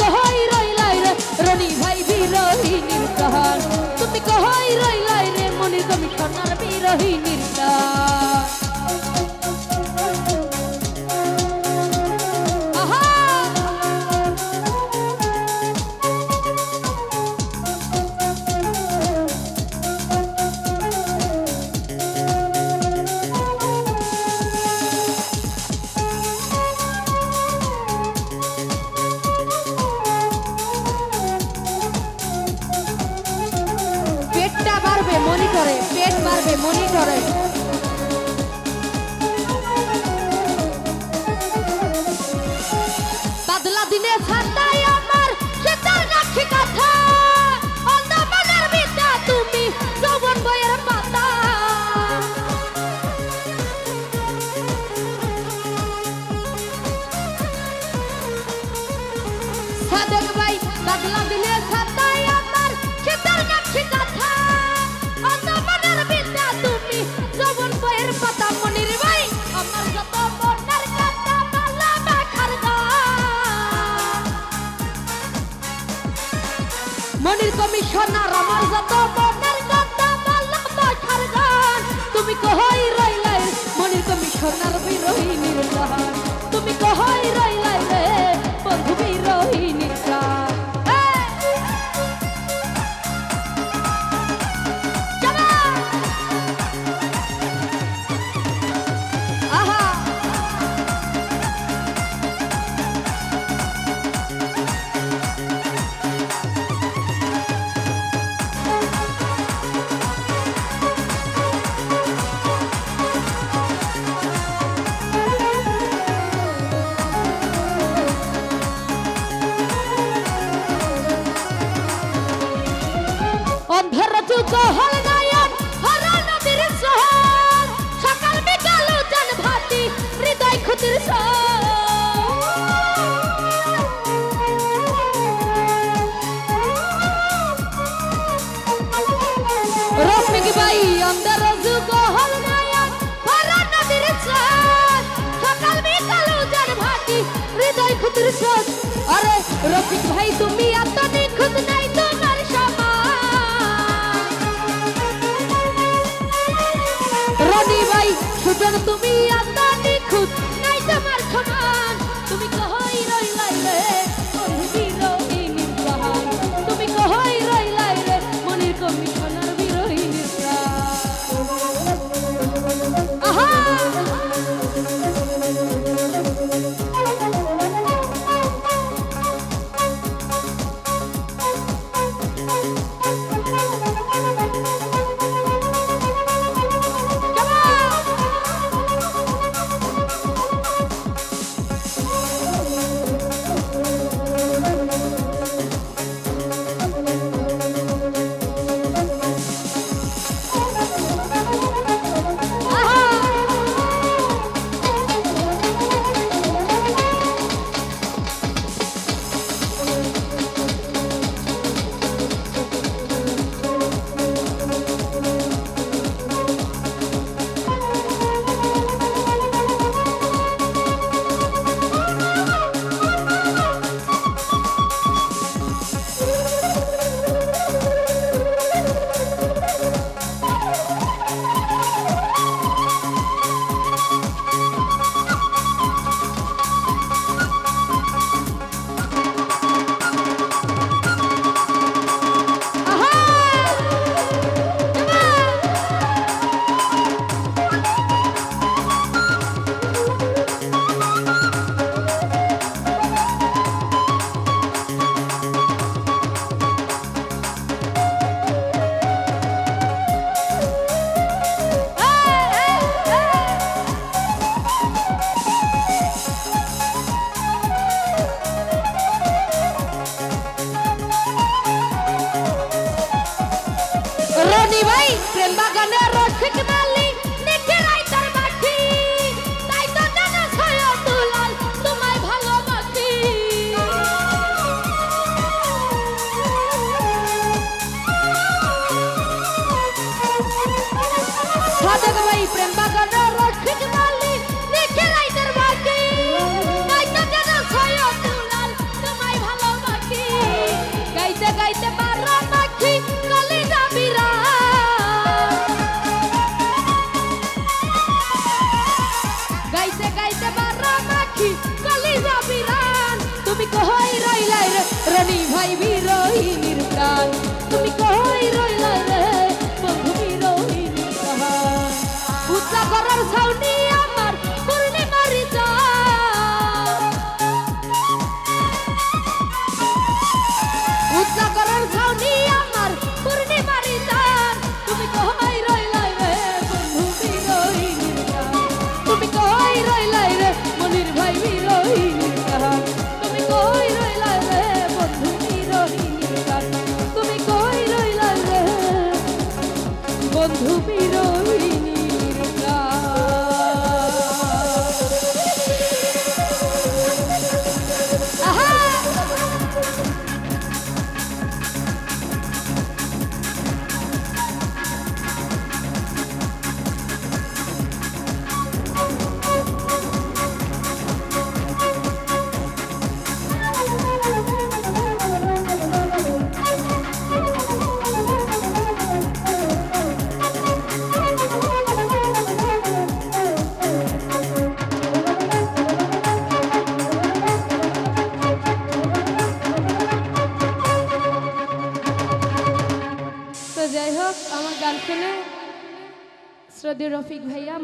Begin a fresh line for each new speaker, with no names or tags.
কহই রইলাই রে, রনি ভাই বিরোহিনীর কাহান তুমি কহই রইলাই রে, মনি তুমি সোনার বিরোহিনীর কাহান মনির কমিশনার আমার যত মনের কথা বললাম বসার তুমি কহই রইলাই মনির কমিশনার বিরোহী নির্বাহন তুমি কহই রইলাই ধনী ভাই সুজন তুমি পরার ছাউনি আমার, পূর্ণিমার উজ্জা করার আমার তুমি কোহাই রইলাই রে বন্ধু তুমি কোহাই রইলাই রে মনির ভাই তুমি কোহাই রইলাই রে বন্ধু তুমি কোহাই রইলাই রে বন্ধু গান শুনে শ্রদ্ধে রফিক ভাইয়া